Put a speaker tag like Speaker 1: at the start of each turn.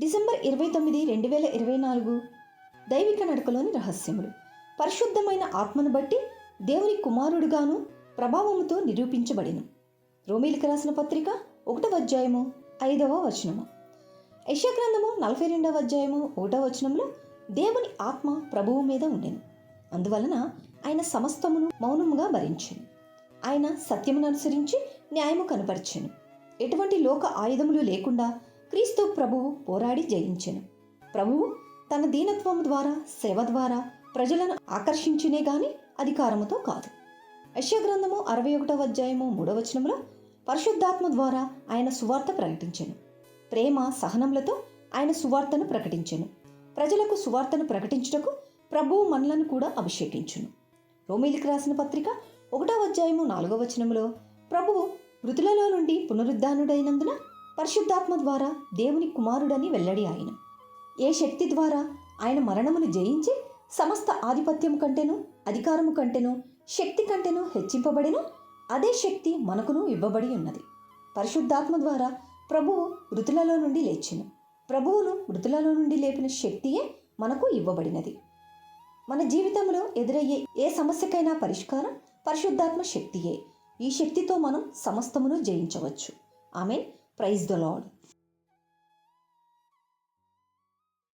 Speaker 1: December ఇరవై తొమ్మిది రెండు వేల ఇరవై నాలుగు. దైవిక నడకలోని రహస్యములు. పరిశుద్ధమైన ఆత్మను బట్టి దేవుని కుమారుడుగాను ప్రభావముతో నిరూపించబడిను. రోమిలికి రాసిన పత్రిక ఒకటవ అధ్యాయము ఐదవ వచనము. యశగ్రంథము నలభై రెండవ అధ్యాయము ఒకటవ వచనంలో దేవుని ఆత్మ ప్రభువు మీద ఉండెను. అందువలన ఆయన సమస్తమును మౌనముగా భరించెను. ఆయన సత్యమును అనుసరించి న్యాయము కనపరిచెను. ఎటువంటి లోక ఆయుధములు లేకుండా క్రీస్తు ప్రభువు పోరాడి జయించెను. ప్రభువు తన దీనత్వం ద్వారా సేవ ద్వారా ప్రజలను ఆకర్షించినే గాని అధికారముతో కాదు. యశ్యగ్రంథము అరవై ఒకటవ అధ్యాయము మూడవ వచనంలో పరిశుద్ధాత్మ ద్వారా ఆయన సువార్త ప్రకటించెను. ప్రేమ సహనములతో ఆయన సువార్తను ప్రకటించెను. ప్రజలకు సువార్తను ప్రకటించుటకు ప్రభువు మనలను కూడా అభిషేకించును. రోమిలికి రాసిన పత్రిక ఒకటవ అధ్యాయము నాలుగవ వచనములో ప్రభువు మృతులలో నుండి పునరుద్ధానుడైనందున పరిశుద్ధాత్మ ద్వారా దేవుని కుమారుడని వెల్లడి ఆయన. ఏ శక్తి ద్వారా ఆయన మరణమును జయించి సమస్త ఆధిపత్యం కంటేనూ అధికారము కంటేనూ శక్తి కంటేనూ హెచ్చింపబడినో అదే శక్తి మనకును ఇవ్వబడి ఉన్నది. పరిశుద్ధాత్మ ద్వారా ప్రభువు మృతులలో నుండి లేచెను. ప్రభువును మృతులలో నుండి లేపిన శక్తియే మనకు ఇవ్వబడినది. మన జీవితంలో ఎదురయ్యే ఏ సమస్యకైనా పరిష్కారం పరిశుద్ధాత్మ శక్తియే. ఈ శక్తితో మనం సమస్తమును జయించవచ్చు. ఆమె ప్రైజ్ ద లాడ్